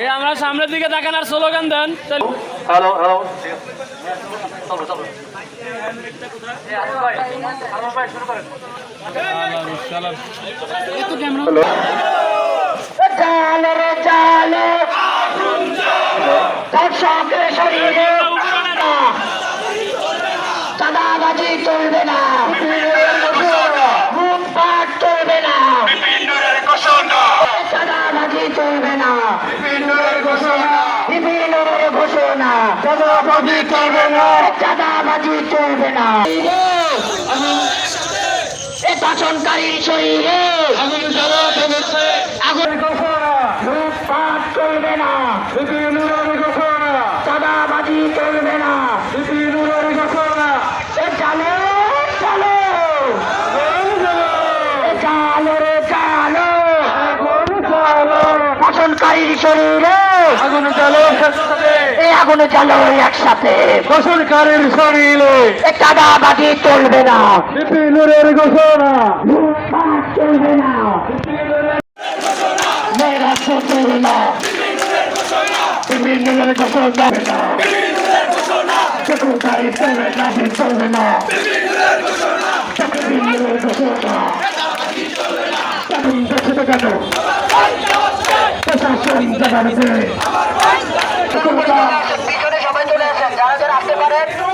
এই আমরা সামনের দিকে দেখেন আর স্লোগান দেন। হ্যালো হ্যালো চাঁদাবাজি চলবে না। চাঁদাবাজি চলবে না। চাঁদাবাজি চলবে না। এ শাসনকারীর শরীরে আগুন লুটপাট চলবে না। চাঁদাবাজি চলবে না। চালো চালো চালো রে চালো শাসনকারীর শরীরে আগুন চালো আগুনে চালো একসাথে। ফসলকারের শরীরে। এ চাঁদাবাজি চলবে না। বিপিনুরের ঘোষণা। চলবে না। মেয়েরা চলবে না। বিভিন্ন ঘোষণা। চলবে না চলবে না বিভিন্ন ঘোষণা কেন? প্রশাসন জানাবে সবাই চলে আসেন যারা যারা আসতে পারেন।